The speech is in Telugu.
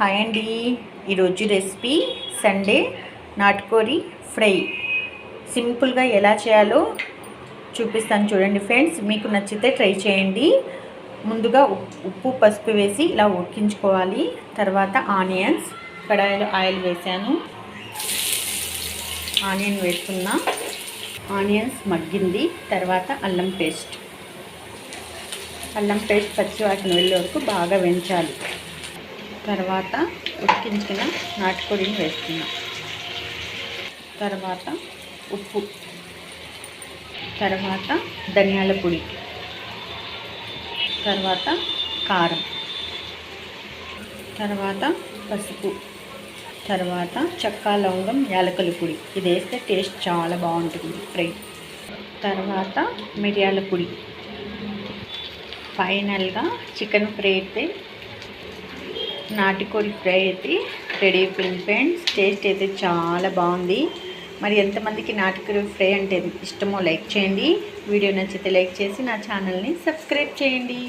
హాయ్ అండి. ఈరోజు రెసిపీ సండే నాటుకోరి ఫ్రై. సింపుల్గా ఎలా చేయాలో చూపిస్తాను చూడండి ఫ్రెండ్స్. మీకు నచ్చితే ట్రై చేయండి. ముందుగా ఉప్- ఉప్పు పసుపు వేసి ఇలా ఉడికించుకోవాలి. తర్వాత ఆనియన్స్ కడాయిలో ఆయిల్ వేసాను. ఆనియన్ వేసుకున్నా. ఆనియన్స్ మగ్గింది. తర్వాత అల్లం పేస్ట్. అల్లం పేస్ట్ పచ్చివాటిని వెళ్ళే వరకు బాగా వెంచాలి తర్వాత ఉడికించిన నాటుకోడిని వేస్తున్నాం తర్వాత ఉప్పు తర్వాత ధనియాల పొడి తర్వాత కారం తర్వాత పసుపు తర్వాత చెక్క లవంగం యాలకుల పొడి. ఇది వేస్తే టేస్ట్ చాలా బాగుంటుంది ఫ్రై. తర్వాత మిరియాల పొడి. ఫైనల్గా చికెన్ ఫ్రై అయితే నాటుకోడి ఫ్రై అయితే రెడీ అయిపోయింది ఫ్రెండ్స్. టేస్ట్ అయితే చాలా బాగుంది. మరి ఎంతమందికి నాటుకోడి ఫ్రై అంటే ఇష్టమో లైక్ చేయండి. వీడియో నచ్చితే లైక్ చేసి నా ఛానల్ని సబ్స్క్రైబ్ చేయండి.